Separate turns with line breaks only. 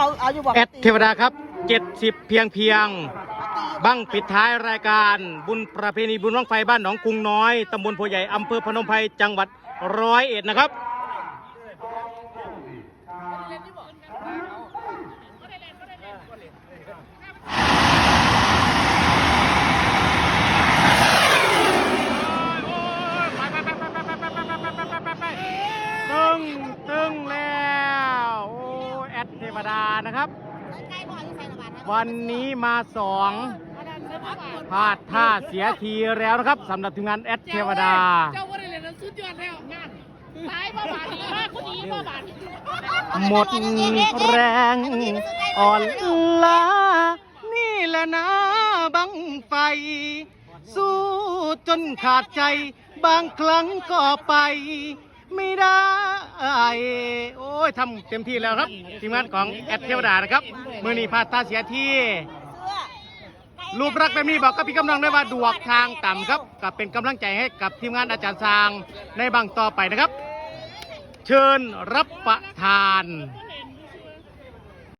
เอาเอาอยู่บอก
แอดเทวดาครับ 70 เพียงเพียง บั้งปิดท้ายรายการ บุญประเพณีบุญร้องไฟบ้านหนองกรุงน้อยตำบลโพใหญ่อำเภอพนมไพรจังหวัดร้อยเอ็ดนะครับ ตึงตึงแล้วโอ้ย แอดเทวดานะครับ วันนี้มาสองพลาดท่าเสียทีแล้วนะครับสำหรับทีมงานแอดเทวดา
เจ้าว่าได้เรียนหนังสือจอดแล้วงานตายบ้าบาดมากคนนี้บ้าบาด
หมดแรงอ่อนล้านี่แหละนะบังไฟ สู้จนขาดใจ บางครั้งก็ไป ไม่ได้โอ้ ยทำเต็มที่แล้วครับ ทีมงานของแอดเทวดานะครับ มือนี้พลาดท่าเสียทีรูปรักษณ์แบบนี้บอกกับพี่กำลังได้ว่าดวกทางต่ำครับกับเป็นกำลังใจให้กับทีมงานอาจารย์ซางในบางต่อไปนะครับ เชิญรับประทาน